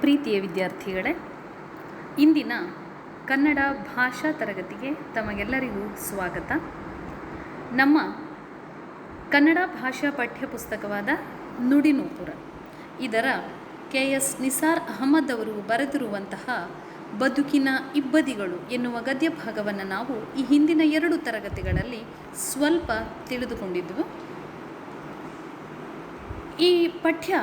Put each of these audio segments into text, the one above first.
ಪ್ರೀತಿಯ ವಿದ್ಯಾರ್ಥಿಗಳೇ, ಇಂದಿನ ಕನ್ನಡ ಭಾಷಾ ತರಗತಿಗೆ ತಮಗೆಲ್ಲರಿಗೂ ಸ್ವಾಗತ. ನಮ್ಮ ಕನ್ನಡ ಭಾಷಾ ಪಠ್ಯಪುಸ್ತಕವಾದ ನುಡಿನೂಪುರ ಇದರ ಕೆ. ಎಸ್. ನಿಸಾರ್ ಅಹಮದ್ ಅವರು ಬರೆದಿರುವಂತಹ ಬದುಕಿನ ಇಬ್ಬದಿಗಳು ಎನ್ನುವ ಗದ್ಯ ಭಾಗವನ್ನು ನಾವು ಈ ಹಿಂದಿನ ಎರಡು ತರಗತಿಗಳಲ್ಲಿ ಸ್ವಲ್ಪ ತಿಳಿದುಕೊಂಡಿದ್ದೆವು. ಈ ಪಠ್ಯ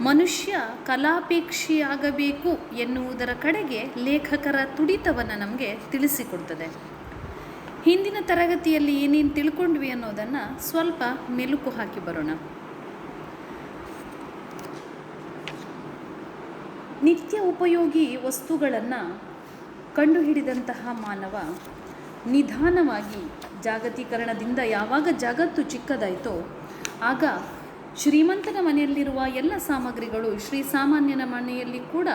ಮನುಷ್ಯ ಕಲಾಪೇಕ್ಷಿಯಾಗಬೇಕು ಎನ್ನುವುದರ ಕಡೆಗೆ ಲೇಖಕರ ತುಡಿತವನ್ನು ನಮಗೆ ತಿಳಿಸಿಕೊಡ್ತದೆ. ಹಿಂದಿನ ತರಗತಿಯಲ್ಲಿ ಏನೇನು ತಿಳ್ಕೊಂಡ್ವಿ ಅನ್ನೋದನ್ನು ಸ್ವಲ್ಪ ಮೆಲುಕು ಹಾಕಿ ಬರೋಣ. ನಿತ್ಯ ಉಪಯೋಗಿ ವಸ್ತುಗಳನ್ನು ಕಂಡುಹಿಡಿದಂತಹ ಮಾನವ ನಿಧಾನವಾಗಿ ಜಾಗತೀಕರಣದಿಂದ ಯಾವಾಗ ಜಗತ್ತು ಚಿಕ್ಕದಾಯಿತೋ ಆಗ ಶ್ರೀಮಂತನ ಮನೆಯಲ್ಲಿರುವ ಎಲ್ಲ ಸಾಮಗ್ರಿಗಳು ಶ್ರೀ ಸಾಮಾನ್ಯನ ಮನೆಯಲ್ಲಿ ಕೂಡ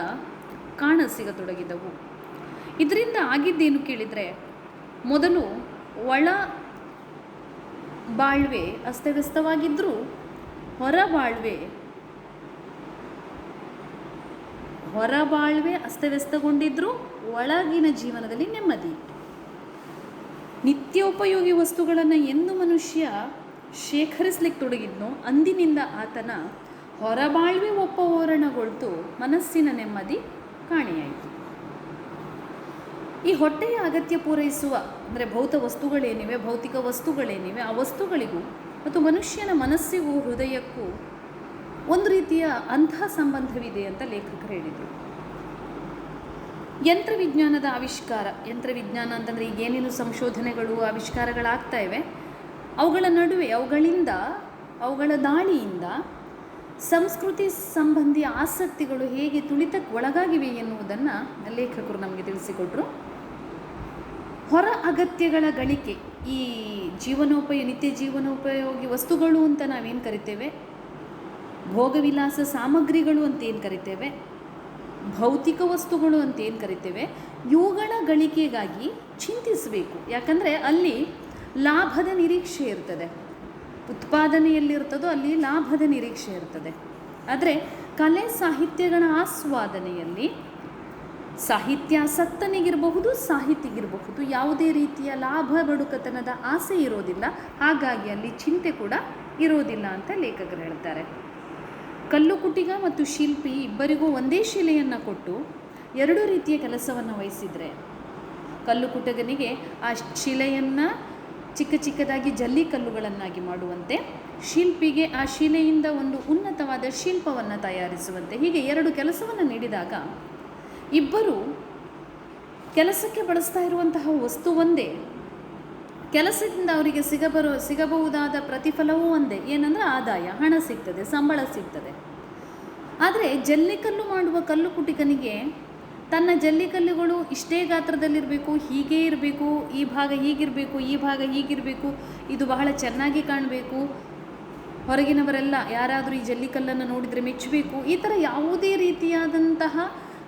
ಕಾಣ ಸಿಗತೊಡಗಿದವು ಇದರಿಂದ ಆಗಿದ್ದೇನು ಕೇಳಿದರೆ, ಮೊದಲು ಒಳ ಬಾಳ್ವೆ ಅಸ್ತವ್ಯಸ್ತವಾಗಿದ್ದರೂ ಹೊರ ಬಾಳ್ವೆ ಹೊರ ಬಾಳ್ವೆ ಅಸ್ತವ್ಯಸ್ತಗೊಂಡಿದ್ದರೂ ಒಳಗಿನ ಜೀವನದಲ್ಲಿ ನೆಮ್ಮದಿ. ನಿತ್ಯೋಪಯೋಗಿ ವಸ್ತುಗಳನ್ನು ಎಂದು ಮನುಷ್ಯ ಶೇಖರಿಸ್ಲಿಕ್ಕೆ ತೊಡಗಿದ್ನೋ. ಅಂದಿನಿಂದ ಆತನ ಹೊರಬಾಳ್ವೆ ಒಪ್ಪವೋರಣಗೊಳ್ತು ಮನಸ್ಸಿನ ನೆಮ್ಮದಿ ಕಾಣೆಯಾಯಿತು. ಈ ಹೊಟ್ಟೆಯ ಅಗತ್ಯ ಪೂರೈಸುವ, ಅಂದರೆ ಭೌತ ವಸ್ತುಗಳೇನಿವೆ, ಭೌತಿಕ ವಸ್ತುಗಳೇನಿವೆ, ಆ ವಸ್ತುಗಳಿಗೂ ಮತ್ತು ಮನುಷ್ಯನ ಮನಸ್ಸಿಗೂ, ಹೃದಯಕ್ಕೂ ಒಂದು ರೀತಿಯ ಅಂಥ ಸಂಬಂಧವಿದೆ ಅಂತ ಲೇಖಕರು ಹೇಳಿದರು. ಯಂತ್ರವಿಜ್ಞಾನದ ಆವಿಷ್ಕಾರ, ಯಂತ್ರವಿಜ್ಞಾನ ಅಂತಂದರೆ ಈಗೇನೇನು ಸಂಶೋಧನೆಗಳು, ಆವಿಷ್ಕಾರಗಳಾಗ್ತಾ ಇವೆ. ಅವುಗಳ ನಡುವೆ, ಅವುಗಳಿಂದ, ಅವುಗಳ ದಾಳಿಯಿಂದ ಸಂಸ್ಕೃತಿ ಸಂಬಂಧಿ ಆಸಕ್ತಿಗಳು ಹೇಗೆ ತುಳಿತಕ್ಕೆ ಒಳಗಾಗಿವೆ ಎನ್ನುವುದನ್ನು ಲೇಖಕರು ನಮಗೆ ತಿಳಿಸಿಕೊಟ್ರು. ಹೊರ ಅಗತ್ಯಗಳ ಗಳಿಕೆ, ಈ ಜೀವನೋಪಯೋಗಿ ನಿತ್ಯ ಜೀವನೋಪಯೋಗಿ ವಸ್ತುಗಳು ಅಂತ ನಾವೇನು ಕರಿತೇವೆ? ಭೋಗವಿಲಾಸ ಸಾಮಗ್ರಿಗಳು ಅಂತ ಏನು ಕರಿತೇವೆ? ಭೌತಿಕ ವಸ್ತುಗಳು ಅಂತ ಏನು ಕರಿತೇವೆ? ಇವುಗಳ ಗಳಿಕೆಗಾಗಿ ಚಿಂತಿಸಬೇಕು. ಯಾಕಂದರೆ ಅಲ್ಲಿ ಲಾಭದ ನಿರೀಕ್ಷೆ ಇರ್ತದೆ. ಉತ್ಪಾದನೆಯಲ್ಲಿರ್ತದೋ ಅಲ್ಲಿ ಲಾಭದ ನಿರೀಕ್ಷೆ ಇರ್ತದೆ. ಆದರೆ ಕಲೆ ಸಾಹಿತ್ಯಗಳ ಆಸ್ವಾದನೆಯಲ್ಲಿ ಸಾಹಿತ್ಯ ಸತ್ತನಿಗಿರಬಹುದು ಸಾಹಿತಿಗಿರಬಹುದು ಯಾವುದೇ ರೀತಿಯ ಲಾಭ ಬಡುಕತನದ ಆಸೆ ಇರೋದಿಲ್ಲ. ಹಾಗಾಗಿ ಅಲ್ಲಿ ಚಿಂತೆ ಕೂಡ ಇರೋದಿಲ್ಲ ಅಂತ ಲೇಖಕರು ಹೇಳ್ತಾರೆ. ಕಲ್ಲುಕುಟಿಗ ಮತ್ತು ಶಿಲ್ಪಿ ಇಬ್ಬರಿಗೂ ಒಂದೇ ಶಿಲೆಯನ್ನು ಕೊಟ್ಟು ಎರಡು ರೀತಿಯ ಕೆಲಸವನ್ನು ವಹಿಸಿದರೆ ಕಲ್ಲುಕುಟಗನಿಗೆ ಆ ಶಿಲೆಯನ್ನು ಚಿಕ್ಕ ಚಿಕ್ಕದಾಗಿ ಜಲ್ಲಿಕಲ್ಲುಗಳನ್ನಾಗಿ ಮಾಡುವಂತೆ, ಶಿಲ್ಪಿಗೆ ಆ ಶಿಲೆಯಿಂದ ಒಂದು ಉನ್ನತವಾದ ಶಿಲ್ಪವನ್ನು ತಯಾರಿಸುವಂತೆ, ಹೀಗೆ ಎರಡು ಕೆಲಸವನ್ನು ನೀಡಿದಾಗ ಇಬ್ಬರು ಕೆಲಸಕ್ಕೆ ಬಳಸ್ತಾ ಇರುವಂತಹ ವಸ್ತು ಒಂದೇ. ಕೆಲಸದಿಂದ ಅವರಿಗೆ ಸಿಗಬರೋ, ಸಿಗಬಹುದಾದ ಪ್ರತಿಫಲವೂ ಒಂದೇ. ಏನಂದರೆ ಆದಾಯ, ಹಣ ಸಿಗ್ತದೆ, ಸಂಬಳ ಸಿಗ್ತದೆ. ಆದರೆ ಜಲ್ಲಿಕಲ್ಲು ಮಾಡುವ ಕಲ್ಲು ಕುಟಿಕನಿಗೆ ತನ್ನ ಜಲ್ಲಿಕಲ್ಲುಗಳು ಇಷ್ಟೇ ಗಾತ್ರದಲ್ಲಿರಬೇಕು, ಹೀಗೇ ಇರಬೇಕು, ಈ ಭಾಗ ಹೀಗಿರಬೇಕು, ಈ ಭಾಗ ಹೀಗಿರಬೇಕು, ಇದು ಬಹಳ ಚೆನ್ನಾಗಿ ಕಾಣಬೇಕು. ಹೊರಗಿನವರೆಲ್ಲ ಯಾರಾದರೂ ಈ ಜಲ್ಲಿಕಲ್ಲನ್ನು ನೋಡಿದರೆ ಮೆಚ್ಚಬೇಕು. ಈ ಥರ ಯಾವುದೇ ರೀತಿಯಾದಂತಹ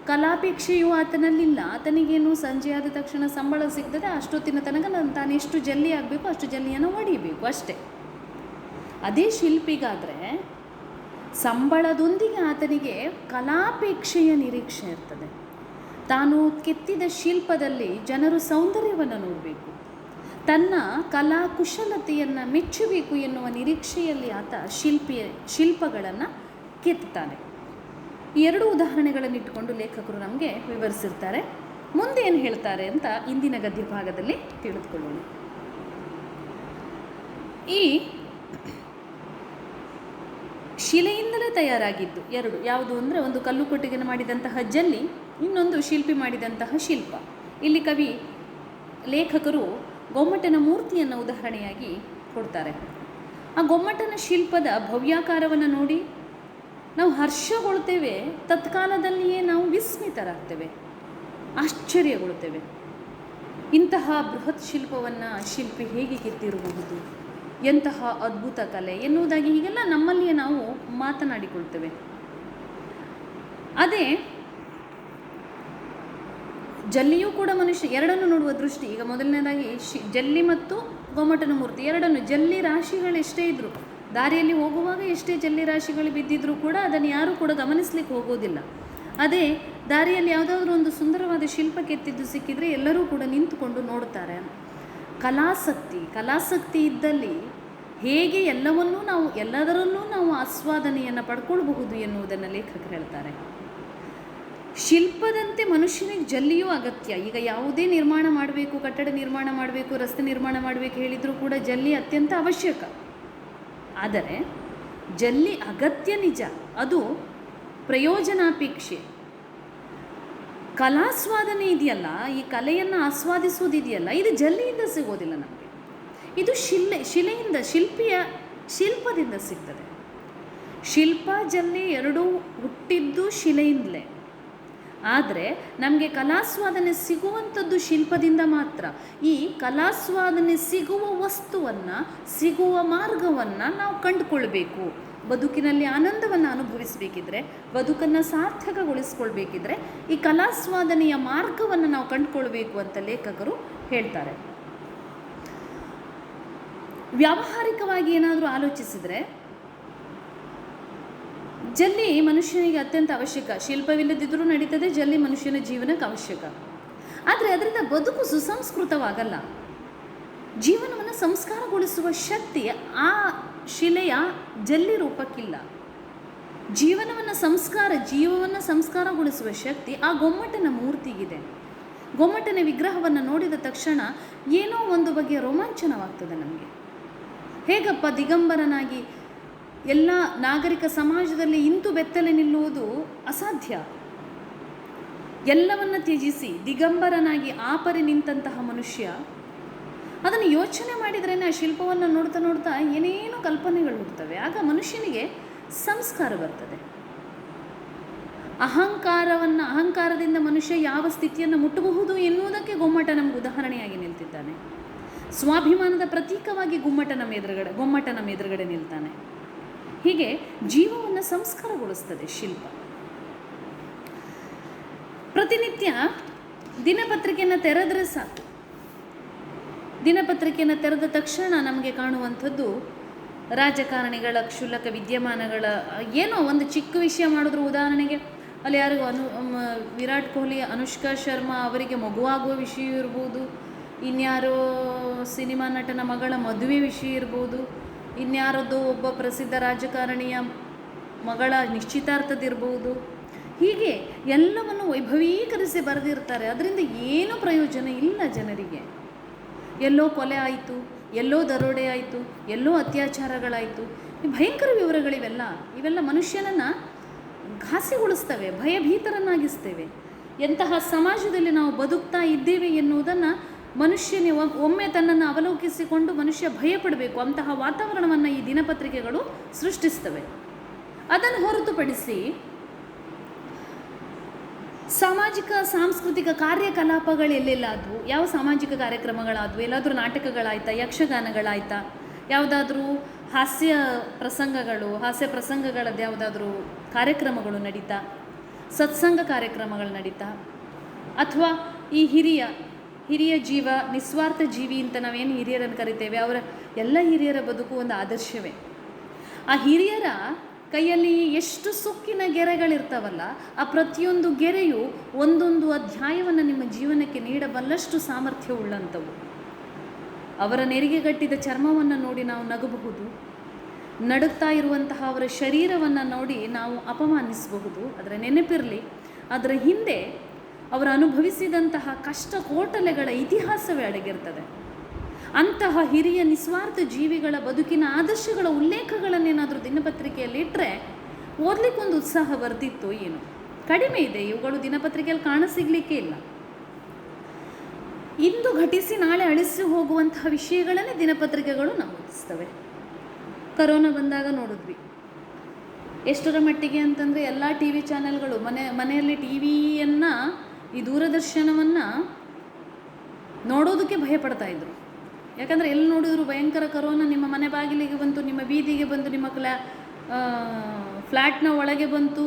ಕಲಾಪೇಕ್ಷೆಯು ಆತನಲ್ಲಿಲ್ಲ. ಆತನಿಗೇನು ಸಂಜೆ ಆದ ತಕ್ಷಣ ಸಂಬಳ ಸಿಗ್ತದೆ, ಅಷ್ಟೊತ್ತಿನ ತನಕ ನಾನು ತಾನೆಷ್ಟು ಜಲ್ಲಿ ಆಗಬೇಕು, ಅಷ್ಟು ಜಲ್ಲಿಯನ್ನು ಹೊಡಿಬೇಕು ಅಷ್ಟೇ. ಅದೇ ಶಿಲ್ಪಿಗಾದರೆ ಸಂಬಳದೊಂದಿಗೆ ಆತನಿಗೆ ಕಲಾಪೇಕ್ಷೆಯ ನಿರೀಕ್ಷೆ ಇರ್ತದೆ. ತಾನು ಕೆತ್ತಿದ ಶಿಲ್ಪದಲ್ಲಿ ಜನರು ಸೌಂದರ್ಯವನ್ನು ನೋಡಬೇಕು. ತನ್ನ ಕಲಾ ಕುಶಲತೆಯನ್ನು ಮೆಚ್ಚಬೇಕು ಎನ್ನುವ ನಿರೀಕ್ಷೆಯಲ್ಲಿ ಆತ ಶಿಲ್ಪಿ ಶಿಲ್ಪಗಳನ್ನು ಕೆತ್ತಾನೆ ಈ ಎರಡು ಉದಾಹರಣೆಗಳನ್ನು ಇಟ್ಟುಕೊಂಡು ಲೇಖಕರು ನಮಗೆ ವಿವರಿಸಿರ್ತಾರೆ. ಮುಂದೆ ಏನು ಹೇಳ್ತಾರೆ ಅಂತ ಇಂದಿನ ಗದ್ಯ ಭಾಗದಲ್ಲಿ ತಿಳಿದುಕೊಳ್ಳೋಣ. ಈ ಶಿಲೆಯಿಂದಲೇ ತಯಾರಾಗಿದ್ದು ಎರಡು. ಯಾವುದು ಅಂದರೆ ಒಂದು ಕಲ್ಲು ಕೊಟ್ಟಿಗೆ ಮಾಡಿದಂತಹ ಜಲ್ಲಿ. ಇನ್ನೊಂದು ಶಿಲ್ಪಿ ಮಾಡಿದಂತಹ ಶಿಲ್ಪ. ಇಲ್ಲಿ ಕವಿ, ಲೇಖಕರು ಗೊಮ್ಮಟನ ಮೂರ್ತಿಯನ್ನು ಉದಾಹರಣೆಯಾಗಿ ಕೊಡ್ತಾರೆ. ಆ ಗೊಮ್ಮಟನ ಶಿಲ್ಪದ ಭವ್ಯಾಕಾರವನ್ನು ನೋಡಿ ನಾವು ಹರ್ಷಗೊಳ್ತೇವೆ, ತತ್ಕಾಲದಲ್ಲಿಯೇ ನಾವು ವಿಸ್ಮಿತರಾಗ್ತೇವೆ, ಆಶ್ಚರ್ಯಗೊಳ್ತೇವೆ. ಇಂತಹ ಬೃಹತ್ ಶಿಲ್ಪವನ್ನು ಶಿಲ್ಪಿ ಹೇಗೆ ಕೆತ್ತಿರಬಹುದು ಎಂತಹ ಅದ್ಭುತ ಕಲೆ ಎನ್ನುವುದಾಗಿ ಹೀಗೆಲ್ಲ ನಮ್ಮಲ್ಲಿಯೇ ನಾವು ಮಾತನಾಡಿಕೊಳ್ತೇವೆ. ಅದೇ ಜಲ್ಲಿಯೂ ಕೂಡ ಮನುಷ್ಯ ಎರಡನ್ನು ನೋಡುವ ದೃಷ್ಟಿ. ಈಗ ಮೊದಲನೇದಾಗಿ ಶಿ, ಜಲ್ಲಿ ಮತ್ತು ಗೊಮ್ಮಟನ ಮೂರ್ತಿ. ಎರಡನ್ನು ಜಲ್ಲಿ ರಾಶಿಗಳೆಷ್ಟೇ ಇದ್ದರು ದಾರಿಯಲ್ಲಿ ಹೋಗುವಾಗ ಎಷ್ಟೇ ಜಲ್ಲಿ ರಾಶಿಗಳು ಬಿದ್ದಿದ್ರೂ ಕೂಡ ಅದನ್ನು ಯಾರೂ ಕೂಡ ಗಮನಿಸ್ಲಿಕ್ಕೆ ಹೋಗೋದಿಲ್ಲ. ಅದೇ ದಾರಿಯಲ್ಲಿ ಯಾವುದಾದ್ರೂ ಒಂದು ಸುಂದರವಾದ ಶಿಲ್ಪ ಕೆತ್ತಿದ್ದು ಸಿಕ್ಕಿದರೆ ಎಲ್ಲರೂ ಕೂಡ ನಿಂತುಕೊಂಡು ನೋಡ್ತಾರೆ. ಕಲಾಸಕ್ತಿ ಕಲಾಸಕ್ತಿ ಇದ್ದಲ್ಲಿ ಹೇಗೆ ಎಲ್ಲವನ್ನೂ ನಾವು, ಎಲ್ಲದರಲ್ಲೂ ನಾವು ಆಸ್ವಾದನೆಯನ್ನು ಪಡ್ಕೊಳ್ಬಹುದು ಎನ್ನುವುದನ್ನು ಲೇಖಕರು ಹೇಳ್ತಾರೆ. ಶಿಲ್ಪದಂತೆ ಮನುಷ್ಯನಿಗೆ ಜಲ್ಲಿಯೂ ಅಗತ್ಯ. ಈಗ ಯಾವುದೇ ನಿರ್ಮಾಣ ಮಾಡಬೇಕು, ಕಟ್ಟಡ ನಿರ್ಮಾಣ ಮಾಡಬೇಕು, ರಸ್ತೆ ನಿರ್ಮಾಣ ಮಾಡಬೇಕು ಹೇಳಿದರೂ ಕೂಡ ಜಲ್ಲಿ ಅತ್ಯಂತ ಅವಶ್ಯಕ. ಆದರೆ ಜಲ್ಲಿ ಅಗತ್ಯ ನಿಜ. ಅದು ಪ್ರಯೋಜನಾಪೇಕ್ಷೆ. ಕಲಾಸ್ವಾದನೆ ಇದೆಯಲ್ಲ, ಈ ಕಲೆಯನ್ನು ಆಸ್ವಾದಿಸುವುದಿದೆಯಲ್ಲ ಇದು ಜಲ್ಲಿಯಿಂದ ಸಿಗೋದಿಲ್ಲ ನಮಗೆ. ಇದು ಶಿಲೆ ಶಿಲೆಯಿಂದ, ಶಿಲ್ಪಿಯ, ಶಿಲ್ಪದಿಂದ ಸಿಗ್ತದೆ. ಶಿಲ್ಪ, ಜಲ್ಲಿ ಎರಡೂ ಹುಟ್ಟಿದ್ದು ಶಿಲೆಯಿಂದಲೇ. ಆದರೆ ನಮಗೆ ಕಲಾಸ್ವಾದನೆ ಸಿಗುವಂಥದ್ದು ಶಿಲ್ಪದಿಂದ ಮಾತ್ರ. ಈ ಕಲಾಸ್ವಾದನೆ ಸಿಗುವ ವಸ್ತುವನ್ನು, ಸಿಗುವ ಮಾರ್ಗವನ್ನು ನಾವು ಕಂಡುಕೊಳ್ಬೇಕು. ಬದುಕಿನಲ್ಲಿ ಆನಂದವನ್ನು ಅನುಭವಿಸಬೇಕಿದ್ರೆ, ಬದುಕನ್ನು ಸಾರ್ಥಕಗೊಳಿಸ್ಕೊಳ್ಬೇಕಿದ್ರೆ ಈ ಕಲಾಸ್ವಾದನೆಯ ಮಾರ್ಗವನ್ನು ನಾವು ಕಂಡುಕೊಳ್ಬೇಕು ಅಂತ ಲೇಖಕರು ಹೇಳ್ತಾರೆ. ವ್ಯಾವಹಾರಿಕವಾಗಿ ಏನಾದರೂ ಆಲೋಚಿಸಿದರೆ ಜಲ್ಲಿ ಮನುಷ್ಯನಿಗೆ ಅತ್ಯಂತ ಅವಶ್ಯಕ. ಶಿಲ್ಪವಿಲ್ಲದಿದ್ದರೂ ನಡೀತದೆ, ಜಲ್ಲಿ ಮನುಷ್ಯನ ಜೀವನಕ್ಕೆ ಅವಶ್ಯಕ. ಆದರೆ ಅದರಿಂದ ಬದುಕು ಸುಸಂಸ್ಕೃತವಾಗಲ್ಲ. ಜೀವನವನ್ನು ಸಂಸ್ಕಾರಗೊಳಿಸುವ ಶಕ್ತಿ ಆ ಶಿಲೆಯ ಜಲ್ಲಿ ರೂಪಕ್ಕಿಲ್ಲ. ಜೀವನವನ್ನು ಸಂಸ್ಕಾರ, ಜೀವವನ್ನು ಸಂಸ್ಕಾರಗೊಳಿಸುವ ಶಕ್ತಿ ಆ ಗೊಮ್ಮಟನ ಮೂರ್ತಿಗಿದೆ. ಗೊಮ್ಮಟನ ವಿಗ್ರಹವನ್ನು ನೋಡಿದ ತಕ್ಷಣ ಏನೋ ಒಂದು ಬಗೆಯ ರೋಮಾಂಚನವಾಗ್ತದೆ ನಮಗೆ. ಹೇಗಪ್ಪ ದಿಗಂಬರನಾಗಿ ಎಲ್ಲ ನಾಗರಿಕ ಸಮಾಜದಲ್ಲಿ ಇಂತು ಬೆತ್ತಲೆ ನಿಲ್ಲುವುದು ಅಸಾಧ್ಯ. ಎಲ್ಲವನ್ನ ತ್ಯಜಿಸಿ, ದಿಗಂಬರನಾಗಿ ಆಪರಿ ನಿಂತಹ ಮನುಷ್ಯ. ಅದನ್ನು ಯೋಚನೆ ಮಾಡಿದ್ರೇ ಆ ಶಿಲ್ಪವನ್ನು ನೋಡ್ತಾ ನೋಡ್ತಾ ಏನೇನೋ ಕಲ್ಪನೆಗಳು ಹುಡ್ತವೆ ಆಗ ಮನುಷ್ಯನಿಗೆ ಸಂಸ್ಕಾರ ಬರ್ತದೆ. ಅಹಂಕಾರವನ್ನು, ಅಹಂಕಾರದಿಂದ ಮನುಷ್ಯ ಯಾವ ಸ್ಥಿತಿಯನ್ನು ಮುಟ್ಟಬಹುದು ಎನ್ನುವುದಕ್ಕೆ ಗೊಮ್ಮಟ ನಮಗೆ ಉದಾಹರಣೆಯಾಗಿ ನಿಲ್ತಿದ್ದಾನೆ. ಸ್ವಾಭಿಮಾನದ ಪ್ರತೀಕವಾಗಿ ಗುಮ್ಮಟ ನಮ್ಮ ಎದುರುಗಡೆ ಗೊಮ್ಮಟ ನಮ್ಮ ಎದುರುಗಡೆ ನಿಲ್ತಾನೆ. ಹೀಗೆ ಜೀವವನ್ನು ಸಂಸ್ಕಾರಗೊಳಿಸ್ತದೆ ಶಿಲ್ಪ. ಪ್ರತಿನಿತ್ಯ ದಿನಪತ್ರಿಕೆಯನ್ನು ತೆರೆದ್ರೆ ಸಾಕು. ದಿನಪತ್ರಿಕೆಯನ್ನು ತೆರೆದ ತಕ್ಷಣ ನಮಗೆ ಕಾಣುವಂಥದ್ದು ರಾಜಕಾರಣಿಗಳ, ಕ್ಷುಲ್ಲಕ ವಿದ್ಯಮಾನಗಳ, ಏನೋ ಒಂದು ಚಿಕ್ಕ ವಿಷಯ ಮಾಡಿದ್ರು ಉದಾಹರಣೆಗೆ, ಅಲ್ಲಿ ಯಾರಿಗೂ ಅನು ವಿರಾಟ್ ಕೊಹ್ಲಿ, ಅನುಷ್ಕಾ ಶರ್ಮಾ ಅವರಿಗೆ ಮಗುವಾಗುವ ವಿಷಯ ಇರ್ಬೋದು, ಇನ್ಯಾರೋ ಸಿನಿಮಾ ನಟನ ಮಗಳ ಮದುವೆ ವಿಷಯ ಇರ್ಬೋದು ಇನ್ಯಾರದ್ದು ಒಬ್ಬ ಪ್ರಸಿದ್ಧ ರಾಜಕಾರಣಿಯ ಮಗಳ ನಿಶ್ಚಿತಾರ್ಥದಿರ್ಬೋದು. ಹೀಗೆ ಎಲ್ಲವನ್ನು ವೈಭವೀಕರಿಸಿ ಬರೆದಿರ್ತಾರೆ. ಅದರಿಂದ ಏನೂ ಪ್ರಯೋಜನ ಇಲ್ಲ ಜನರಿಗೆ. ಎಲ್ಲೋ ಕೊಲೆ ಆಯಿತು, ಎಲ್ಲೋ ದರೋಡೆ ಆಯಿತು, ಎಲ್ಲೋ ಅತ್ಯಾಚಾರಗಳಾಯಿತು. ಭಯಂಕರ ವಿವರಗಳಿವೆಲ್ಲ, ಇವೆಲ್ಲ ಮನುಷ್ಯನನ್ನು ಘಾಸಿಗೊಳಿಸ್ತವೆ, ಭಯಭೀತರನ್ನಾಗಿಸ್ತೇವೆ. ಎಂತಹ ಸಮಾಜದಲ್ಲಿ ನಾವು ಬದುಕ್ತಾ ಇದ್ದೇವೆ ಎನ್ನುವುದನ್ನು ಮನುಷ್ಯನೇ ಒಮ್ಮೆ ತನ್ನನ್ನು ಅವಲೋಕಿಸಿಕೊಂಡು ಮನುಷ್ಯ ಭಯಪಡಬೇಕು. ಅಂತಹ ವಾತಾವರಣವನ್ನು ಈ ದಿನಪತ್ರಿಕೆಗಳು ಸೃಷ್ಟಿಸ್ತವೆ. ಅದನ್ನು ಹೊರತುಪಡಿಸಿ ಸಾಮಾಜಿಕ, ಸಾಂಸ್ಕೃತಿಕ ಕಾರ್ಯಕಲಾಪಗಳು ಎಲ್ಲೆಲ್ಲಾದವು ಯಾವ ಸಾಮಾಜಿಕ ಕಾರ್ಯಕ್ರಮಗಳಾದವು ಎಲ್ಲಾದರೂ ನಾಟಕಗಳಾಯ್ತಾ, ಯಕ್ಷಗಾನಗಳಾಯ್ತಾ, ಯಾವುದಾದ್ರೂ ಹಾಸ್ಯ ಪ್ರಸಂಗಗಳು, ಹಾಸ್ಯ ಪ್ರಸಂಗಗಳದ್ದು ಯಾವುದಾದ್ರೂ ಕಾರ್ಯಕ್ರಮಗಳು ನಡೀತಾ, ಸತ್ಸಂಗ ಕಾರ್ಯಕ್ರಮಗಳು ನಡೀತಾ, ಅಥವಾ ಈ ಹಿರಿಯ ಹಿರಿಯ ಜೀವ, ನಿಸ್ವಾರ್ಥ ಜೀವಿ ಅಂತ ನಾವೇನು ಹಿರಿಯರನ್ನು ಕರಿತೇವೆ? ಅವರ ಎಲ್ಲ ಹಿರಿಯರ ಬದುಕು ಒಂದು ಆದರ್ಶವೇ. ಆ ಹಿರಿಯರ ಕೈಯಲ್ಲಿ ಎಷ್ಟು ಸುಕ್ಕಿನ ಗೆರೆಗಳಿರ್ತಾವಲ್ಲ, ಆ ಪ್ರತಿಯೊಂದು ಗೆರೆಯು ಒಂದೊಂದು ಅಧ್ಯಾಯವನ್ನು ನಿಮ್ಮ ಜೀವನಕ್ಕೆ ನೀಡಬಲ್ಲಷ್ಟು ಸಾಮರ್ಥ್ಯವುಳ್ಳಂಥವು. ಅವರ ನೆರಿಗೆ ನೆರಿಗೆಗಟ್ಟಿದ ಚರ್ಮವನ್ನು ನೋಡಿ ನಾವು ನಗಬಹುದು. ನಡುಗ್ತಾ ಇರುವಂತಹ ಅವರ ಶರೀರವನ್ನು ನೋಡಿ ನಾವು ಅಪಮಾನಿಸಬಹುದು. ಅದರ ನೆನಪಿರಲಿ. ಅದರ ಹಿಂದೆ ಅವರು ಅನುಭವಿಸಿದಂತಹ ಕಷ್ಟ ಕೋಟಲೆಗಳ ಇತಿಹಾಸವೇ ಅಡಗಿರ್ತದೆ. ಅಂತಹ ಹಿರಿಯ ನಿಸ್ವಾರ್ಥ ಜೀವಿಗಳ ಬದುಕಿನ ಆದರ್ಶಗಳ ಉಲ್ಲೇಖಗಳನ್ನೇನಾದರೂ ದಿನಪತ್ರಿಕೆಯಲ್ಲಿ ಇಟ್ಟರೆ ಓದಲಿಕ್ಕೊಂದು ಉತ್ಸಾಹ ಬರ್ತಿತ್ತು ಏನು. ಕಡಿಮೆ ಇದೆ, ಇವುಗಳು ದಿನಪತ್ರಿಕೆಯಲ್ಲಿ ಕಾಣಸಿಗ್ಲಿಕ್ಕೆ ಇಲ್ಲ. ಇಂದು ಘಟಿಸಿ ನಾಳೆ ಅಳಿಸಿ ಹೋಗುವಂತಹ ವಿಷಯಗಳನ್ನೇ ದಿನಪತ್ರಿಕೆಗಳು ನಮೂದಿಸ್ತವೆ ಕರೋನಾ ಬಂದಾಗ ನೋಡಿದ್ವಿ. ಎಷ್ಟರ ಮಟ್ಟಿಗೆ ಅಂತಂದರೆ ಎಲ್ಲ ಟಿ ವಿ ಚಾನೆಲ್ಗಳು, ಮನೆ, ಮನೆಯಲ್ಲಿ ಟಿ ವಿಯನ್ನು ಈ ದೂರದರ್ಶನವನ್ನು ನೋಡೋದಕ್ಕೆ ಭಯಪಡ್ತಾ ಇದ್ರು. ಯಾಕಂದರೆ ಎಲ್ಲಿ ನೋಡಿದ್ರು ಭಯಂಕರ ಕರೋನಾ ನಿಮ್ಮ ಮನೆ ಬಾಗಿಲಿಗೆ ಬಂತು, ನಿಮ್ಮ ಬೀದಿಗೆ ಬಂತು, ನಿಮ್ಮ ಕ್ಲಾ ಫ್ಲ್ಯಾಟ್ನ ಒಳಗೆ ಬಂತು.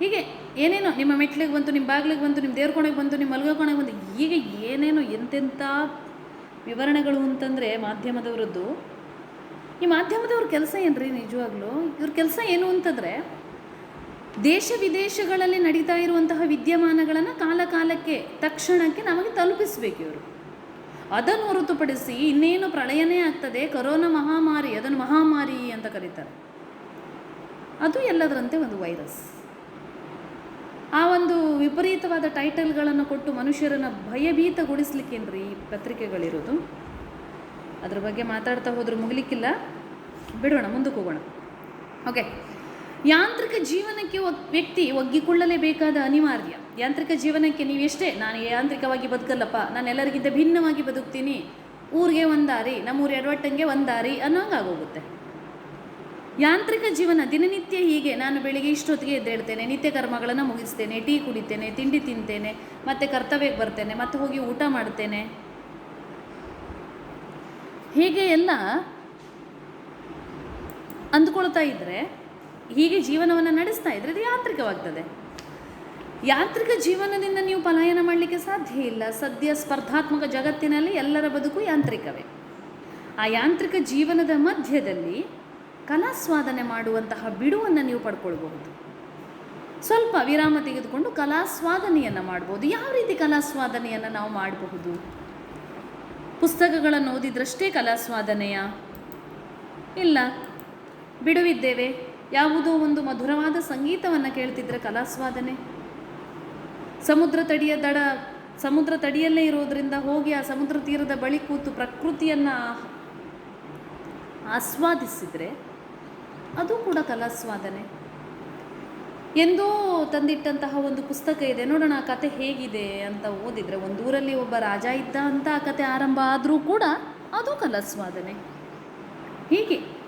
ಹೀಗೆ ಏನೇನೋ ನಿಮ್ಮ ಮೆಟ್ಲಿಗೆ ಬಂತು, ನಿಮ್ಮ ಬಾಗಿಲಿಗೆ ಬಂತು, ನಿಮ್ಮ ದೇವ್ರಕೋಣೆಗೆ ಬಂತು, ನಿಮ್ಮ ಮಲ್ಗೋ ಕೋಣೆಗೆ ಬಂತು. ಹೀಗೆ ಏನೇನೋ ಎಂತೆಂಥ ವಿವರಣೆಗಳು ಅಂತಂದರೆ ಮಾಧ್ಯಮದವರದ್ದು. ಈ ಮಾಧ್ಯಮದವ್ರ ಕೆಲಸ ಏನು ರೀ ನಿಜವಾಗ್ಲೂ? ಇವ್ರ ಕೆಲಸ ಏನು ಅಂತಂದರೆ ದೇಶ ವಿದೇಶಗಳಲ್ಲಿ ನಡೀತಾ ಇರುವಂತಹ ವಿದ್ಯಮಾನಗಳನ್ನು ಕಾಲಕಾಲಕ್ಕೆ, ತಕ್ಷಣಕ್ಕೆ ನಮಗೆ ತಲುಪಿಸಬೇಕು ಇವರು. ಅದನ್ನು ಹೊರತುಪಡಿಸಿ ಇನ್ನೇನು ಪ್ರಳಯನೇ ಆಗ್ತದೆ, ಕೊರೋನಾ ಮಹಾಮಾರಿ, ಅದನ್ನು ಮಹಾಮಾರಿ ಅಂತ ಕರೀತಾರೆ. ಅದು ಎಲ್ಲದರಂತೆ ಒಂದು ವೈರಸ್. ಆ ಒಂದು ವಿಪರೀತವಾದ ಟೈಟಲ್ಗಳನ್ನು ಕೊಟ್ಟು ಮನುಷ್ಯರನ್ನು ಭಯಭೀತಗೊಳಿಸ್ಲಿಕ್ಕೇನ್ರಿ ಈ ಪತ್ರಿಕೆಗಳಿರೋದು? ಅದ್ರ ಬಗ್ಗೆ ಮಾತಾಡ್ತಾ ಹೋದ್ರೆ ಮುಗಿಲಿಕ್ಕಿಲ್ಲ. ಬಿಡೋಣ, ಮುಂದಕ್ಕೆ ಹೋಗೋಣ. ಓಕೆ. ಯಾಂತ್ರಿಕ ಜೀವನಕ್ಕೆ ವ್ಯಕ್ತಿ ಒಗ್ಗಿಕೊಳ್ಳಲೇಬೇಕಾದ ಅನಿವಾರ್ಯ. ಯಾಂತ್ರಿಕ ಜೀವನಕ್ಕೆ ನೀವೆಷ್ಟೇ, ನಾನು ಯಾಂತ್ರಿಕವಾಗಿ ಬದುಕಲ್ಲಪ್ಪ ನಾನು ಎಲ್ಲರಿಗಿಂತ ಭಿನ್ನವಾಗಿ ಬದುಕ್ತೀನಿ, ಊರಿಗೆ ಒಂದಾರಿ ದಾರಿ ನಮ್ಮೂರು ಎಡವಟ್ಟಂಗೆ ಒಂದಾರಿ ದಾರಿ ಅನ್ನೋಂಗಾಗೋಗುತ್ತೆ. ಯಾಂತ್ರಿಕ ಜೀವನ ದಿನನಿತ್ಯ ಹೀಗೆ, ನಾನು ಬೆಳಿಗ್ಗೆ ಇಷ್ಟೊತ್ತಿಗೆ ಎದ್ದೇಳ್ತೇನೆ ನಿತ್ಯ ಕರ್ಮಗಳನ್ನು ಮುಗಿಸ್ತೇನೆ, ಟೀ ಕುಡಿತೇನೆ, ತಿಂಡಿ ತಿಂತೇನೆ, ಮತ್ತೆ ಕರ್ತವ್ಯಕ್ಕೆ ಬರ್ತೇನೆ, ಮತ್ತೆ ಹೋಗಿ ಊಟ ಮಾಡ್ತೇನೆ. ಹೀಗೆ ಎಲ್ಲ ಅಂದ್ಕೊಳ್ತಾ ಇದ್ದರೆ ಹೀಗೆ ಜೀವನವನ್ನು ನಡೆಸ್ತಾ ಇದ್ದರೆ ಅದು ಯಾಂತ್ರಿಕವಾಗ್ತದೆ. ಯಾಂತ್ರಿಕ ಜೀವನದಿಂದ ನೀವು ಪಲಾಯನ ಮಾಡಲಿಕ್ಕೆ ಸಾಧ್ಯ ಇಲ್ಲ. ಸದ್ಯ ಸ್ಪರ್ಧಾತ್ಮಕ ಜಗತ್ತಿನಲ್ಲಿ ಎಲ್ಲರ ಬದುಕು ಯಾಂತ್ರಿಕವೇ. ಆ ಯಾಂತ್ರಿಕ ಜೀವನದ ಮಧ್ಯದಲ್ಲಿ ಕಲಾಸ್ವಾದನೆ ಮಾಡುವಂತಹ ಬಿಡುವನ್ನು ನೀವು ಪಡ್ಕೊಳ್ಬಹುದು. ಸ್ವಲ್ಪ ವಿರಾಮ ತೆಗೆದುಕೊಂಡು ಕಲಾಸ್ವಾದನೆಯನ್ನು ಮಾಡ್ಬೋದು. ಯಾವ ರೀತಿ ಕಲಾಸ್ವಾದನೆಯನ್ನು ನಾವು ಮಾಡಬಹುದು? ಪುಸ್ತಕಗಳನ್ನು ಓದಿದ್ರಷ್ಟೇ ಕಲಾಸ್ವಾದನೆಯ ಇಲ್ಲ. ಬಿಡುವಿದ್ದೇವೆ. ಯಾವುದೋ ಒಂದು ಮಧುರವಾದ ಸಂಗೀತವನ್ನು ಕೇಳ್ತಿದ್ರೆ ಕಲಾಸ್ವಾದನೆ. ಸಮುದ್ರ ತಡಿಯ ದಡ, ಸಮುದ್ರ ತಡಿಯಲ್ಲೇ ಇರೋದರಿಂದ ಹೋಗಿ ಆ ಸಮುದ್ರ ತೀರದ ಬಳಿ ಕೂತು ಪ್ರಕೃತಿಯನ್ನು ಆಸ್ವಾದಿಸಿದರೆ ಅದು ಕೂಡ ಕಲಾಸ್ವಾದನೆ. ಎಂದೋ ತಂದಿಟ್ಟಂತಹ ಒಂದು ಪುಸ್ತಕ ಇದೆ. ನೋಡೋಣ ಆ ಕತೆ ಹೇಗಿದೆ ಅಂತ ಓದಿದರೆ ಒಂದೂರಲ್ಲಿ ಒಬ್ಬ ರಾಜ ಇದ್ದ ಅಂತ ಆ ಕತೆ ಆರಂಭ ಆದರೂ ಕೂಡ ಅದು ಕಲಾಸ್ವಾದನೆ. ಹೀಗೆ.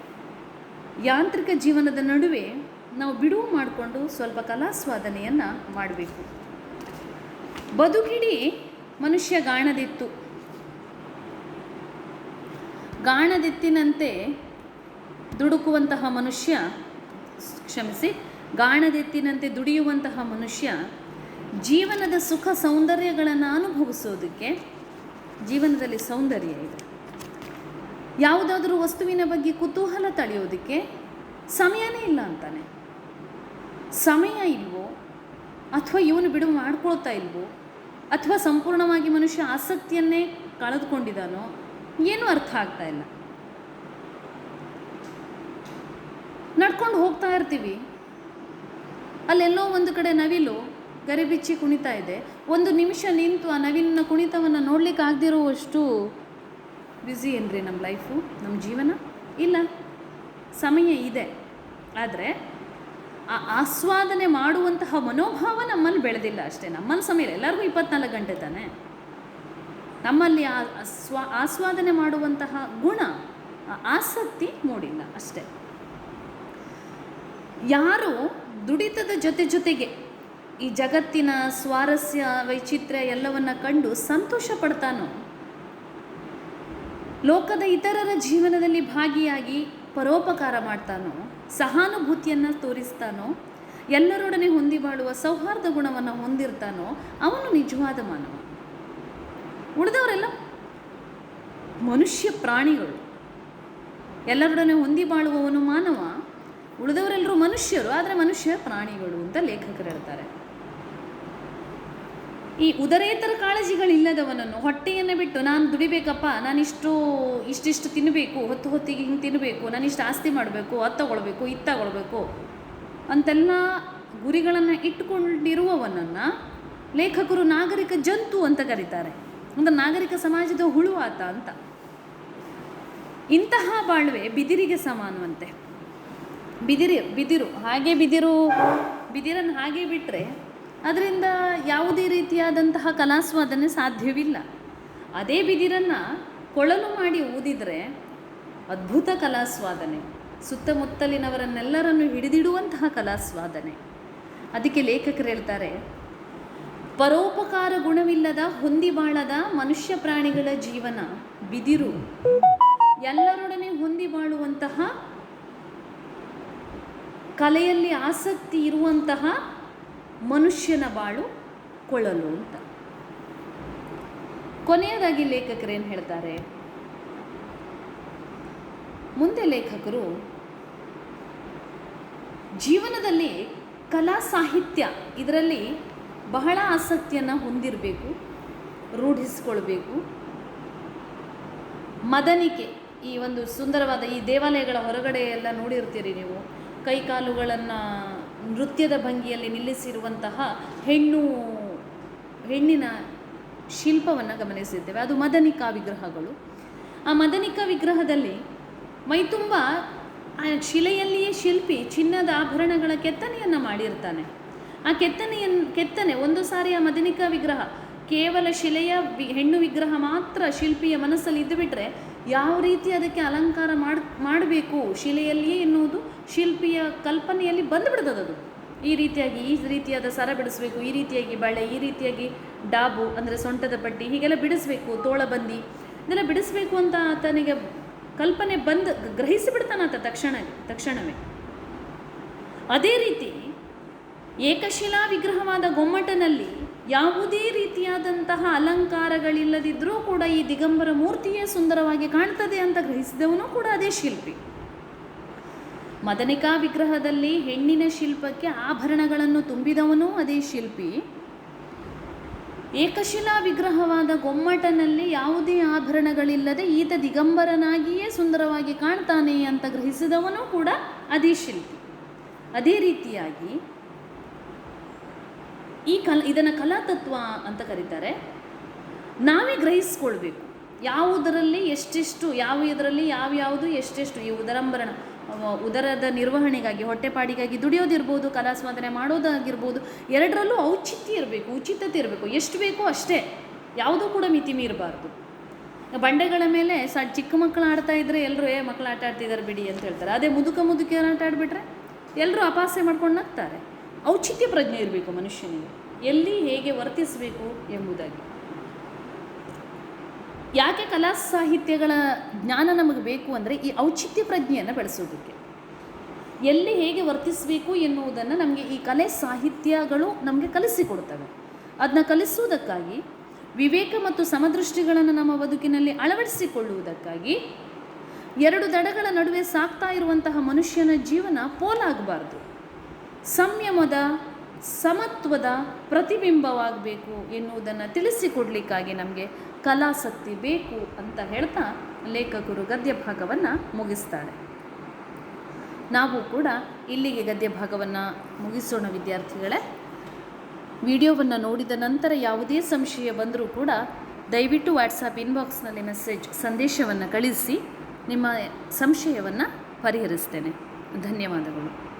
ಯಾಂತ್ರಿಕ ಜೀವನದ ನಡುವೆ ನಾವು ಬಿಡುವು ಮಾಡಿಕೊಂಡು ಸ್ವಲ್ಪ ಕಲಾಸ್ವಾದನೆಯನ್ನು ಮಾಡಬೇಕು. ಬದುಕಿಡೀ ಮನುಷ್ಯ ಗಾಣದಿತ್ತು. ಗಾಣದಿತ್ತಿನಂತೆ ದುಡುಕುವಂತಹ ಮನುಷ್ಯ, ಕ್ಷಮಿಸಿ, ಗಾಣದೆತ್ತಿನಂತೆ ದುಡಿಯುವಂತಹ ಮನುಷ್ಯ ಜೀವನದ ಸುಖ ಸೌಂದರ್ಯಗಳನ್ನು ಅನುಭವಿಸೋದಕ್ಕೆ ಜೀವನದಲ್ಲಿ ಸೌಂದರ್ಯ ಇದೆ. ಯಾವುದಾದ್ರೂ ವಸ್ತುವಿನ ಬಗ್ಗೆ ಕುತೂಹಲ ತಳೆಯೋದಕ್ಕೆ ಸಮಯನೇ ಇಲ್ಲ ಅಂತಾನೆ. ಸಮಯ ಇಲ್ವೋ? ಅಥವಾ ಇವನು ಬಿಡುವು ಮಾಡ್ಕೊಳ್ತಾ ಇಲ್ವೋ? ಅಥವಾ ಸಂಪೂರ್ಣವಾಗಿ ಮನುಷ್ಯ ಆಸಕ್ತಿಯನ್ನೇ ಕಳೆದುಕೊಂಡಿದ್ದಾನೋ? ಏನೂ ಅರ್ಥ ಆಗ್ತಾ ಇಲ್ಲ. ನಡ್ಕೊಂಡು ಹೋಗ್ತಾ ಇರ್ತೀವಿ. ಅಲ್ಲೆಲ್ಲೋ ಒಂದು ಕಡೆ ನವಿಲು ಗರಿಬಿಚ್ಚಿ ಕುಣಿತಾ ಇದೆ. ಒಂದು ನಿಮಿಷ ನಿಂತು ಆ ನವಿಲಿನ ಕುಣಿತವನ್ನು ನೋಡ್ಲಿಕ್ಕೆ ಆಗದಿರುವಷ್ಟು ಬ್ಯುಸಿ ಏನ್ರಿ ನಮ್ಮ ಲೈಫು ನಮ್ಮ ಜೀವನ? ಇಲ್ಲ. ಸಮಯ ಇದೆ. ಆದರೆ ಆ ಆಸ್ವಾದನೆ ಮಾಡುವಂತಹ ಮನೋಭಾವ ನಮ್ಮಲ್ಲಿ ಬೆಳೆದಿಲ್ಲ ಅಷ್ಟೇ. ನಮ್ಮಲ್ಲಿ ಸಮಯ ಇಲ್ಲ. ಎಲ್ಲರಿಗೂ ಇಪ್ಪತ್ನಾಲ್ಕು ಗಂಟೆ ತಾನೆ. ನಮ್ಮಲ್ಲಿ ಆ ಸ್ವ ಆಸ್ವಾದನೆ ಮಾಡುವಂತಹ ಗುಣ ಆಸಕ್ತಿ ಮೂಡಿಲ್ಲ ಅಷ್ಟೇ. ಯಾರು ದುಡಿತದ ಜೊತೆ ಜೊತೆಗೆ ಈ ಜಗತ್ತಿನ ಸ್ವಾರಸ್ಯ, ವೈಚಿತ್ರ್ಯ ಎಲ್ಲವನ್ನ ಕಂಡು ಸಂತೋಷ ಪಡ್ತಾನೋ ಲೋಕದ ಇತರರ ಜೀವನದಲ್ಲಿ ಭಾಗಿಯಾಗಿ ಪರೋಪಕಾರ ಮಾಡ್ತಾನೋ, ಸಹಾನುಭೂತಿಯನ್ನು ತೋರಿಸ್ತಾನೋ, ಎಲ್ಲರೊಡನೆ ಹೊಂದಿ ಬಾಳುವ ಸೌಹಾರ್ದ ಗುಣವನ್ನು ಹೊಂದಿರ್ತಾನೋ, ಅವನು ನಿಜವಾದ ಮಾನವ. ಉಳಿದವರೆಲ್ಲ ಮನುಷ್ಯ ಪ್ರಾಣಿಗಳು. ಎಲ್ಲರೊಡನೆ ಹೊಂದಿ ಬಾಳುವವನು ಮಾನವ. ಉಳಿದವರೆಲ್ಲರೂ ಮನುಷ್ಯರು, ಆದರೆ ಮನುಷ್ಯ ಪ್ರಾಣಿಗಳು ಅಂತ ಲೇಖಕರು ಹೇಳ್ತಾರೆ. ಈ ಉದರೇತರ ಕಾಳಜಿಗಳಿಲ್ಲದವನನ್ನು ಹೊಟ್ಟೆಯನ್ನು ಬಿಟ್ಟು, ನಾನು ದುಡಿಬೇಕಪ್ಪ ನಾನಿಷ್ಟು ಇಷ್ಟಿಷ್ಟು ತಿನ್ನಬೇಕು ಹೊತ್ತು ಹೊತ್ತಿಗೆ ಹಿಂಗೆ ತಿನ್ನಬೇಕು ನಾನಿಷ್ಟು ಆಸ್ತಿ ಮಾಡಬೇಕು, ಅದು ತಗೊಳ್ಬೇಕು, ಇದು ತಗೊಳ್ಬೇಕು ಅಂತೆಲ್ಲ ಗುರಿಗಳನ್ನು ಇಟ್ಟುಕೊಂಡಿರುವವನನ್ನು ಲೇಖಕರು ನಾಗರಿಕ ಜಂತು ಅಂತ ಕರೀತಾರೆ. ಒಂದು ನಾಗರಿಕ ಸಮಾಜದ ಹುಳು ಆತ ಅಂತ. ಇಂತಹ ಬಾಳ್ವೆ ಬಿದಿರಿಗೆ ಸಮಾನವಂತೆ. ಬಿದಿರಿ, ಬಿದಿರು, ಹಾಗೆ ಬಿದಿರು, ಬಿದಿರನ್ನು ಹಾಗೆ ಬಿಟ್ಟರೆ ಅದರಿಂದ ಯಾವುದೇ ರೀತಿಯಾದಂತಹ ಕಲಾಸ್ವಾದನೆ ಸಾಧ್ಯವಿಲ್ಲ. ಅದೇ ಬಿದಿರನ್ನು ಕೊಳಲು ಮಾಡಿ ಊದಿದರೆ ಅದ್ಭುತ ಕಲಾಸ್ವಾದನೆ ಸುತ್ತಮುತ್ತಲಿನವರನ್ನೆಲ್ಲರನ್ನು ಹಿಡಿದಿಡುವಂತಹ ಕಲಾಸ್ವಾದನೆ ಅದಕ್ಕೆ ಲೇಖಕರು ಹೇಳ್ತಾರೆ, ಪರೋಪಕಾರ ಗುಣವಿಲ್ಲದ ಹೊಂದಿಬಾಳದ ಮನುಷ್ಯ ಪ್ರಾಣಿಗಳ ಜೀವನ ಬಿದಿರು. ಎಲ್ಲರೊಡನೆ ಹೊಂದಿಬಾಳುವಂತಹ ಕಲೆಯಲ್ಲಿ ಆಸಕ್ತಿ ಇರುವಂತಹ ಮನುಷ್ಯನ ಬಾಳು ಕೊಳ್ಳಲು ಅಂತ. ಕೊನೆಯದಾಗಿ ಲೇಖಕರೇನು ಹೇಳ್ತಾರೆ? ಮುಂದೆ ಲೇಖಕರು, ಜೀವನದಲ್ಲಿ ಕಲಾ ಸಾಹಿತ್ಯ ಇದರಲ್ಲಿ ಬಹಳ ಆಸಕ್ತಿಯನ್ನು ಹೊಂದಿರಬೇಕು, ರೂಢಿಸ್ಕೊಳ್ಬೇಕು. ಮದನಿಕೆ, ಈ ಒಂದು ಸುಂದರವಾದ ಈ ದೇವಾಲಯಗಳ ಹೊರಗಡೆ ಎಲ್ಲ ನೋಡಿರ್ತೀರಿ ನೀವು. ಕೈಕಾಲುಗಳನ್ನು ನೃತ್ಯದ ಭಂಗಿಯಲ್ಲಿ ನಿಲ್ಲಿಸಿರುವಂತಹ ಹೆಣ್ಣು, ಹೆಣ್ಣಿನ ಶಿಲ್ಪವನ್ನು ಗಮನಿಸಿದ್ದೇವೆ ಅದು ಮದನಿಕಾ ವಿಗ್ರಹಗಳು. ಆ ಮದನಿಕಾ ವಿಗ್ರಹದಲ್ಲಿ ಮೈತುಂಬ ಆ ಶಿಲೆಯಲ್ಲಿಯೇ ಶಿಲ್ಪಿ ಚಿನ್ನದ ಆಭರಣಗಳ ಕೆತ್ತನೆಯನ್ನು ಮಾಡಿರ್ತಾನೆ. ಆ ಕೆತ್ತನೆಯನ್ನು ಕೆತ್ತನೆ, ಒಂದು ಸಾರಿ ಆ ಮದನಿಕಾ ವಿಗ್ರಹ ಕೇವಲ ಶಿಲೆಯ ವಿ, ಹೆಣ್ಣು ವಿಗ್ರಹ ಮಾತ್ರ ಶಿಲ್ಪಿಯ ಮನಸ್ಸಲ್ಲಿ ಇದ್ದುಬಿಟ್ರೆ ಯಾವ ರೀತಿ ಅದಕ್ಕೆ ಅಲಂಕಾರ ಮಾಡ್, ಮಾಡಬೇಕು? ಶಿಲೆಯಲ್ಲಿಯೇ ಎನ್ನುವುದು ಶಿಲ್ಪಿಯ ಕಲ್ಪನೆಯಲ್ಲಿ ಬಂದುಬಿಡ್ತದದು ಈ ರೀತಿಯಾಗಿ ಈ ರೀತಿಯಾದ ಸರ ಬಿಡಿಸ್ಬೇಕು, ಈ ರೀತಿಯಾಗಿ ಬಳೆ, ಈ ರೀತಿಯಾಗಿ ಡಾಬು ಅಂದರೆ ಸೊಂಟದ ಪಟ್ಟಿ ಹೀಗೆಲ್ಲ ಬಿಡಿಸ್ಬೇಕು ತೋಳಬಂದಿ ಇದೆಲ್ಲ ಬಿಡಿಸ್ಬೇಕು ಅಂತ ಆತನಿಗೆ ಕಲ್ಪನೆ ಬಂದು ಗ್ರಹಿಸಿಬಿಡ್ತಾನಾತ ತಕ್ಷಣ, ತಕ್ಷಣವೇ. ಅದೇ ರೀತಿ ಏಕಶಿಲಾ ವಿಗ್ರಹವಾದ ಗೊಮ್ಮಟನಲ್ಲಿ ಯಾವುದೇ ರೀತಿಯಾದಂತಹ ಅಲಂಕಾರಗಳಿಲ್ಲದಿದ್ದರೂ ಕೂಡ ಈ ದಿಗಂಬರ ಮೂರ್ತಿಯೇ ಸುಂದರವಾಗಿ ಕಾಣ್ತದೆ ಅಂತ ಗ್ರಹಿಸಿದವನು ಕೂಡ ಅದೇ ಶಿಲ್ಪಿ. ಮದನಿಕಾ ವಿಗ್ರಹದಲ್ಲಿ ಹೆಣ್ಣಿನ ಶಿಲ್ಪಕ್ಕೆ ಆಭರಣಗಳನ್ನು ತುಂಬಿದವನೂ ಅದೇ ಶಿಲ್ಪಿ. ಏಕಶಿಲಾ ವಿಗ್ರಹವಾದ ಗೊಮ್ಮಟನಲ್ಲಿ ಯಾವುದೇ ಆಭರಣಗಳಿಲ್ಲದೆ ಈತ ದಿಗಂಬರನಾಗಿಯೇ ಸುಂದರವಾಗಿ ಕಾಣ್ತಾನೆ ಅಂತ ಗ್ರಹಿಸಿದವನು ಕೂಡ ಅದೇ ಶಿಲ್ಪಿ. ಅದೇ ರೀತಿಯಾಗಿ ಈ ಕಲ, ಇದನ್ನು ಕಲಾತತ್ವ ಅಂತ ಕರೀತಾರೆ. ನಾವೇ ಗ್ರಹಿಸ್ಕೊಳ್ಬೇಕು. ಯಾವುದರಲ್ಲಿ ಎಷ್ಟೆಷ್ಟು, ಯಾವ ಇದರಲ್ಲಿ ಯಾವ್ಯಾವುದು ಎಷ್ಟೆಷ್ಟು ಈ ಉದರಂಬರಣ. ಉದರದ ನಿರ್ವಹಣೆಗಾಗಿ, ಹೊಟ್ಟೆಪಾಡಿಗಾಗಿ ದುಡಿಯೋದಿರ್ಬೋದು, ಕಲಾಸ್ವಾದನೆ ಮಾಡೋದಾಗಿರ್ಬೋದು, ಎರಡರಲ್ಲೂ ಔಚಿತ್ಯ ಇರಬೇಕು, ಉಚಿತತೆ ಇರಬೇಕು. ಎಷ್ಟು ಬೇಕೋ ಅಷ್ಟೇ. ಯಾವುದೂ ಕೂಡ ಮಿತಿ ಮೀರಬಾರ್ದು. ಬಂಡೆಗಳ ಮೇಲೆ ಸ ಚಿಕ್ಕ ಮಕ್ಕಳು ಆಡ್ತಾ ಇದ್ರೆ ಎಲ್ಲರೂ ಏ ಮಕ್ಕಳು ಆಟ ಆಡ್ತಿದ್ದಾರೆ ಬಿಡಿ ಅಂತ ಹೇಳ್ತಾರೆ. ಅದೇ ಮುದುಕ ಮುದುಕಿಯರು ಆಟ ಆಡಿಬಿಟ್ರೆ? ಎಲ್ಲರೂ ಅಪಾಸೆ ಮಾಡ್ಕೊಂಡು ನಗ್ತಾರೆ. ಔಚಿತ್ಯ ಪ್ರಜ್ಞೆ ಇರಬೇಕು ಮನುಷ್ಯನಿಗೆ. ಎಲ್ಲಿ ಹೇಗೆ ವರ್ತಿಸಬೇಕು ಎಂಬುದಾಗಿ. ಯಾಕೆ ಕಲಾ ಸಾಹಿತ್ಯಗಳ ಜ್ಞಾನ ನಮಗೆ ಬೇಕು ಅಂದರೆ ಈ ಔಚಿತ್ಯ ಪ್ರಜ್ಞೆಯನ್ನು ಬೆಳೆಸೋದಕ್ಕೆ? ಎಲ್ಲಿ ಹೇಗೆ ವರ್ತಿಸಬೇಕು ಎನ್ನುವುದನ್ನು ನಮಗೆ ಈ ಕಲೆ ಸಾಹಿತ್ಯಗಳು ನಮಗೆ ಕಲಿಸಿಕೊಡ್ತವೆ. ಅದನ್ನ ಕಲಿಸುವುದಕ್ಕಾಗಿ ವಿವೇಕ ಮತ್ತು ಸಮದೃಷ್ಟಿಗಳನ್ನು ನಮ್ಮ ಬದುಕಿನಲ್ಲಿ ಅಳವಡಿಸಿಕೊಳ್ಳುವುದಕ್ಕಾಗಿ, ಎರಡು ದಡಗಳ ನಡುವೆ ಸಾಕ್ತಾ ಇರುವಂತಹ ಮನುಷ್ಯನ ಜೀವನ ಪೋಲಾಗಬಾರ್ದು. ಸಂಯಮದ, ಸಮತ್ವದ ಪ್ರತಿಬಿಂಬವಾಗಬೇಕು ಎನ್ನುವುದನ್ನು ತಿಳಿಸಿಕೊಡಲಿಕ್ಕಾಗಿ ನಮಗೆ ಕಲಾಸಕ್ತಿ ಬೇಕು ಅಂತ ಹೇಳ್ತಾ ಲೇಖಕರು ಗದ್ಯ ಭಾಗವನ್ನು ಮುಗಿಸ್ತಾರೆ. ನಾವು ಕೂಡ ಇಲ್ಲಿಗೆ ಗದ್ಯ ಭಾಗವನ್ನು ಮುಗಿಸೋಣ ವಿದ್ಯಾರ್ಥಿಗಳೇ. ವಿಡಿಯೋವನ್ನು ನೋಡಿದ ನಂತರ ಯಾವುದೇ ಸಂಶಯ ಬಂದರೂ ಕೂಡ ದಯವಿಟ್ಟು ವಾಟ್ಸಾಪ್ ಇನ್ಬಾಕ್ಸ್ನಲ್ಲಿ ಮೆಸೇಜ್ ಸಂದೇಶವನ್ನು ಕಳಿಸಿ, ನಿಮ್ಮ ಸಂಶಯವನ್ನು ಪರಿಹರಿಸ್ತೇನೆ. ಧನ್ಯವಾದಗಳು.